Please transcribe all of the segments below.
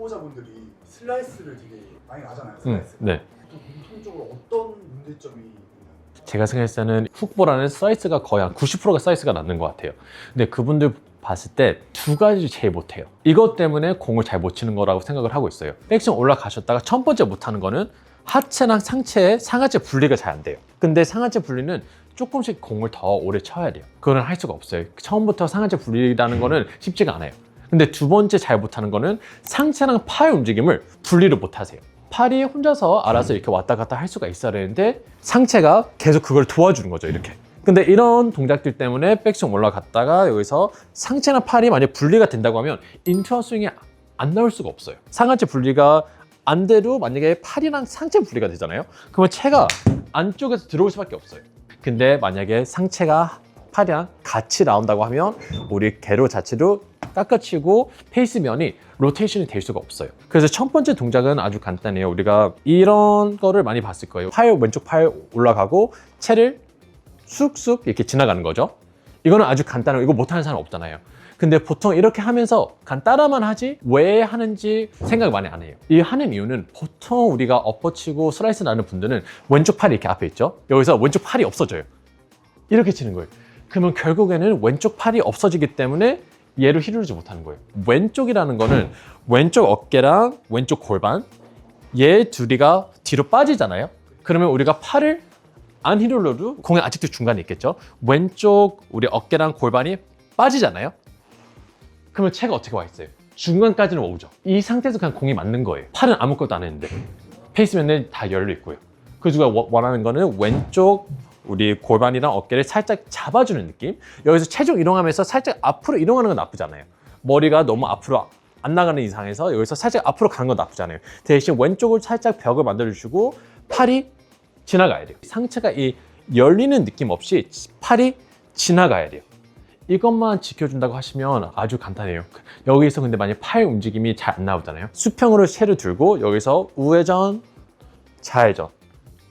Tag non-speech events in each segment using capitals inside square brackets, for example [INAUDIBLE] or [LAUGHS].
초보자분들이 슬라이스를 되게 많이 나잖아요. 음, 슬라이스. 네. 보통 공통적으로 어떤 문제점이 있나요? 제가 생각했을 때는 훅보라는 슬라이스가 거의 한 90%가 슬라이스가 맞는 것 같아요. 근데 그분들 봤을 때 두 가지 제일 못해요. 이것 때문에 공을 잘 못 치는 거라고 생각을 하고 있어요. 백스윙 올라가셨다가 첫 번째 못하는 거는 하체랑 상체의 상하체 분리가 잘 안 돼요. 근데 상하체 분리는 조금씩 공을 더 오래 쳐야 돼요. 그거는 할 수가 없어요. 처음부터 상하체 분리라는 거는 쉽지가 않아요. 근데 두 번째 잘 못하는 거는 상체랑 팔 움직임을 분리를 못 하세요. 팔이 혼자서 알아서 이렇게 왔다 갔다 할 수가 있어야 되는데 상체가 계속 그걸 도와주는 거죠, 이렇게. 근데 이런 동작들 때문에 백스윙 올라갔다가 여기서 상체나 팔이 만약 분리가 된다고 하면 인투어 스윙이 안 나올 수가 없어요. 상하체 분리가 안 돼도 만약에 팔이랑 상체 분리가 되잖아요. 그러면 체가 안쪽에서 들어올 수밖에 없어요. 근데 만약에 상체가 팔이랑 같이 나온다고 하면 우리 개로 자체로 깎아치고 페이스면이 로테이션이 될 수가 없어요. 그래서 첫 번째 동작은 아주 간단해요. 우리가 이런 거를 많이 봤을 거예요. 팔 왼쪽 팔 올라가고 채를 쑥쑥 이렇게 지나가는 거죠. 이거는 아주 간단해요. 이거 못하는 사람 없잖아요. 근데 보통 이렇게 하면서 간 따라만 하지 왜 하는지 생각 많이 안 해요. 이 하는 이유는 보통 우리가 엎어치고 슬라이스 나는 분들은 왼쪽 팔이 이렇게 앞에 있죠. 여기서 왼쪽 팔이 없어져요. 이렇게 치는 거예요. 그러면 결국에는 왼쪽 팔이 없어지기 때문에 얘를 휘두르지 못하는 거예요. 왼쪽이라는 거는 왼쪽 어깨랑 왼쪽 골반 얘 둘이가 뒤로 빠지잖아요. 그러면 우리가 팔을 안 휘둘러도 공이 아직도 중간에 있겠죠. 왼쪽 우리 어깨랑 골반이 빠지잖아요. 그러면 채가 어떻게 와 있어요? 중간까지는 오죠. 이 상태에서 그냥 공이 맞는 거예요. 팔은 아무것도 안 했는데 페이스면은 다 열려 있고요. 우리가 원- 원하는 거는 왼쪽 우리 골반이랑 어깨를 살짝 잡아주는 느낌. 여기서 체중 이동하면서 살짝 앞으로 이동하는 건 나쁘지 않아요. 머리가 너무 앞으로 안 나가는 이상에서 여기서 살짝 앞으로 가는 건 나쁘지 않아요. 대신 왼쪽을 살짝 벽을 만들어주시고 팔이 지나가야 돼요. 상체가 이 열리는 느낌 없이 팔이 지나가야 돼요. 이것만 지켜준다고 하시면 아주 간단해요. 여기서 근데 만약 팔 움직임이 잘 안 나오잖아요. 수평으로 채를 들고 여기서 우회전, 좌회전,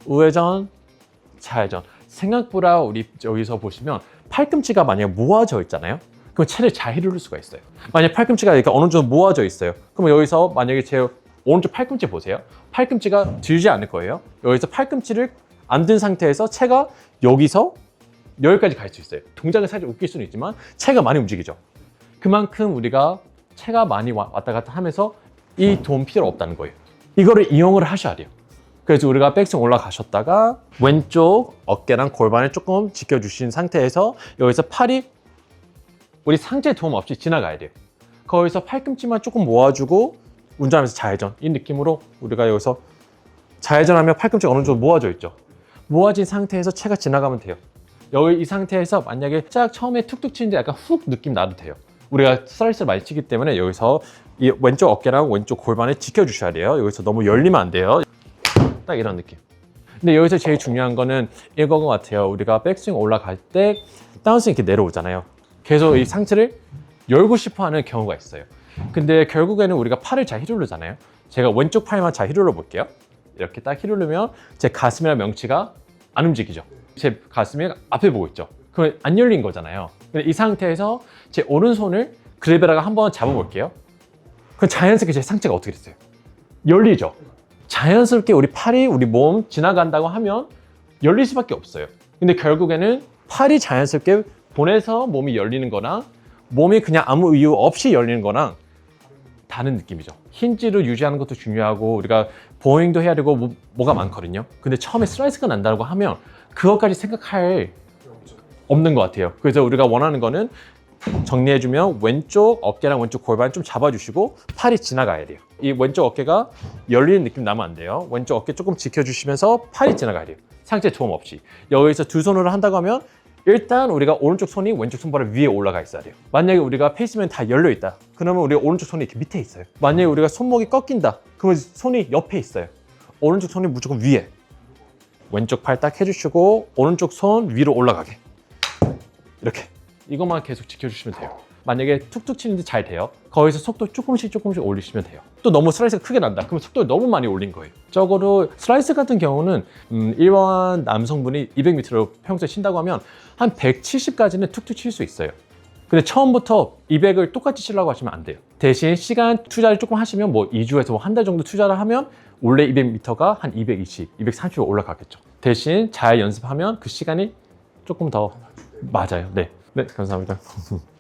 우회전, 좌회전. 생각보다 우리 여기서 보시면 팔꿈치가 만약 모아져 있잖아요. 그럼 채를 잘 휘두를 수가 있어요. 만약 팔꿈치가 이렇게 어느 정도 모아져 있어요. 그럼 여기서 만약에 제 오른쪽 팔꿈치 보세요. 팔꿈치가 들지 않을 거예요. 여기서 팔꿈치를 안 든 상태에서 채가 여기서 여기까지 갈 수 있어요. 동작은 살짝 웃길 수는 있지만 채가 많이 움직이죠. 그만큼 우리가 채가 많이 와- 왔다 갔다 하면서 이 도움 필요 없다는 거예요. 이거를 이용을 하셔야 돼요. 그래서 우리가 백스윙 올라가셨다가 왼쪽 어깨랑 골반을 조금 지켜주신 상태에서 여기서 팔이 우리 상체 도움 없이 지나가야 돼요. 거기서 팔꿈치만 조금 모아주고 운전하면서 좌회전 이 느낌으로 우리가 여기서 좌회전하면 팔꿈치가 어느 정도 모아져 있죠. 모아진 상태에서 채가 지나가면 돼요. 여기 이 상태에서 만약에 쫙 처음에 툭툭 치는데 약간 훅 느낌 나도 돼요. 우리가 슬라이스를 많이 치기 때문에 여기서 이 왼쪽 어깨랑 왼쪽 골반을 지켜주셔야 돼요. 여기서 너무 열리면 안 돼요. 딱 이런 느낌. 근데 여기서 제일 중요한 거는 이거 것 같아요. 우리가 백스윙 올라갈 때 다운스윙 이렇게 내려오잖아요. 계속 이 상체를 열고 싶어 하는 경우가 있어요. 근데 결국에는 우리가 팔을 잘 휘두르잖아요. 제가 왼쪽 팔만 잘 휘둘러 볼게요. 이렇게 딱 휘두르면 제 가슴이랑 명치가 안 움직이죠. 제 가슴이 앞에 보고 있죠. 그럼 안 열린 거잖아요. 근데 이 상태에서 제 오른손을 그래베라가 한번 잡아볼게요. 그럼 자연스럽게 제 상체가 어떻게 됐어요? 열리죠. 자연스럽게 우리 팔이 우리 몸 지나간다고 하면 열릴 수밖에 없어요. 근데 결국에는 팔이 자연스럽게 보내서 몸이 열리는 거랑 몸이 그냥 아무 이유 없이 열리는 거랑 다른 느낌이죠. 힌지를 유지하는 것도 중요하고 우리가 보잉도 해야 되고 뭐, 뭐가 많거든요. 근데 처음에 슬라이스가 난다고 하면 그것까지 생각할 없는 것 같아요. 그래서 우리가 원하는 거는 정리해주면 왼쪽 어깨랑 왼쪽 골반 좀 잡아주시고 팔이 지나가야 돼요. 이 왼쪽 어깨가 열리는 느낌 나면 안 돼요. 왼쪽 어깨 조금 지켜주시면서 팔이 지나가야 돼요. 상체 도움 없이. 여기서 두 손으로 한다고 하면 일단 우리가 오른쪽 손이 왼쪽 손바닥 위에 올라가 있어야 돼요. 만약에 우리가 페이스면 다 열려 있다. 그러면 우리가 오른쪽 손이 이렇게 밑에 있어요. 만약에 우리가 손목이 꺾인다. 그러면 손이 옆에 있어요. 오른쪽 손이 무조건 위에. 왼쪽 팔 딱 해주시고 오른쪽 손 위로 올라가게. 이렇게 이것만 계속 지켜주시면 돼요. 만약에 툭툭 치는데 잘 돼요. 거기서 속도 조금씩 조금씩 올리시면 돼요. 또 너무 슬라이스가 크게 난다. 그럼 속도를 너무 많이 올린 거예요. 적어도 슬라이스 같은 경우는 음, 일반 남성분이 200m로 평소에 친다고 하면 한 170까지는 툭툭 칠 수 있어요. 근데 처음부터 200을 똑같이 치려고 하시면 안 돼요. 대신 시간 투자를 조금 하시면 뭐 2주에서 한 달 정도 투자를 하면 원래 200m가 한 220, 230로 올라가겠죠. 대신 잘 연습하면 그 시간이 조금 더 맞아요. 네. 네, 감사합니다. [LAUGHS]